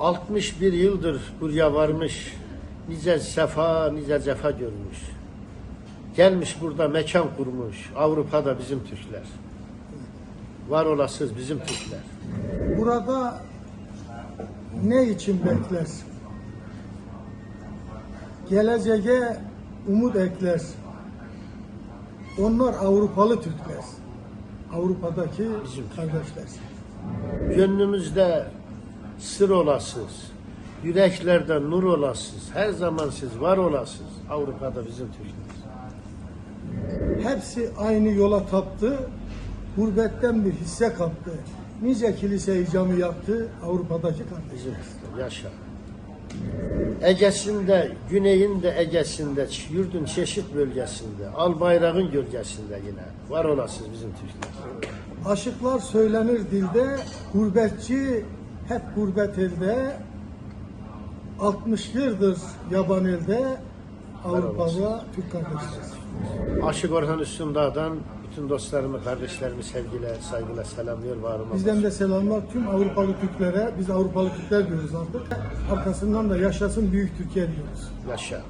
61 yıldır buraya varmış, nice sefa, nice cefa görmüş. Gelmiş burada mekan kurmuş. Avrupa'da bizim Türkler. Var olasız bizim Türkler. Burada ne için beklersin? Geleceğe umut ekler. Onlar Avrupalı Türkler. Avrupa'daki Bizim kardeşler. Gönlümüzde sır olasız, yüreklerde nur olasız, her zaman siz var olasız. Avrupa'da bizim Türkler. Hepsi aynı yola taptı. Gurbetten bir hisse kaptı. Nice kilise camı yaptı Avrupa'daki Türkler, yaşa. Ege'sinde, güneyinde Ege'sinde, yurdun çeşit bölgesinde, al bayrağın gölgesinde yine. Var olasız bizim Türkler. Aşıklar söylenir dilde, gurbetçi hep gurbet elde. 60 yıldır yaban elde Avrupa'da Türk kardeşler. Aşık Orhan Üstündağ'dan bütün dostlarımı, kardeşlerimi sevgiyle, saygıyla selamlıyor. Var olun. Bizden de selamlar tüm Avrupalı Türklere. Biz Avrupalı Türkler diyoruz artık. Arkasından da yaşasın büyük Türkiye diyoruz. Yaşa.